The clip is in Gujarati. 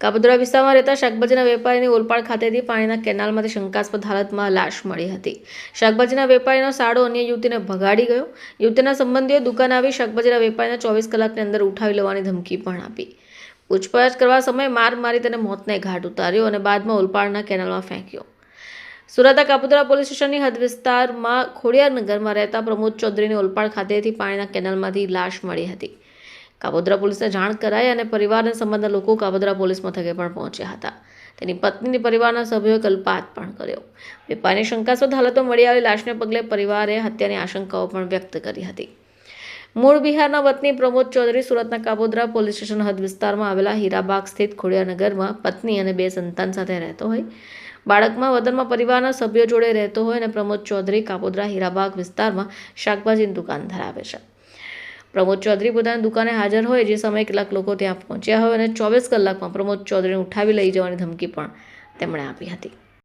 કાપોદ્રા વિસ્તારમાં રહેતા શાકભાજીના વેપારીની ઓલપાડ ખાતેથી પાણીના કેનાલમાંથી શંકાસ્પદ હાલતમાં લાશ મળી હતી. શાકભાજીના વેપારીનો સાડો અન્ય યુવતીને ભગાડી ગયો. યુવતીના સંબંધીઓ દુકાન આવી શાકભાજીના વેપારીને ચોવીસ કલાકની અંદર ઉઠાવી લેવાની ધમકી પણ આપી. પૂછપરછ કરવા સમયે માર મારી તેને મોતને ઘાટ ઉતાર્યો અને બાદમાં ઓલપાડના કેનાલમાં ફેંક્યો. સુરતના કાપોદ્રા પોલીસ સ્ટેશનની હદ વિસ્તારમાં ખોડિયારનગરમાં રહેતા પ્રમોદ ચૌધરીની ઓલપાડ ખાતેથી પાણીના કેનાલમાંથી લાશ મળી હતી. કાપોદ્રા પોલીસને જાણ કરાઈ અને પરિવારને સંબંધના લોકો કાબોદ્રા પોલીસ મથકે પણ પહોંચ્યા હતા. તેની પત્નીની પરિવારના સભ્યોએ કલ્પાત પણ કર્યો. વેપારની શંકાસ્પદ હાલતો મળી આવેલી લાશને પગલે પરિવારે હત્યાની આશંકાઓ પણ વ્યક્ત કરી હતી. મૂળ બિહારના વતની પ્રમોદ ચૌધરી સુરતના કાબોદ્રા પોલીસ સ્ટેશન હદ વિસ્તારમાં આવેલા હીરાબાગ સ્થિત ખોડિયાનગરમાં પત્ની અને બે સંતાન સાથે રહેતો હોય. બાળકમાં વતનમાં પરિવારના સભ્યો જોડે રહેતો હોય અને પ્રમોદ ચૌધરી કાપોદ્રા હીરાબાગ વિસ્તારમાં શાકભાજીની દુકાન ધરાવે છે. પ્રમોદ ચૌધરી પોતાની દુકાને હાજર હોય જે સમયે કેટલાક લોકો ત્યાં પહોંચ્યા હોય અને ચોવીસ કલાકમાં પ્રમોદ ચૌધરીને ઉઠાવી લઈ જવાની ધમકી પણ તેમણે આપી હતી.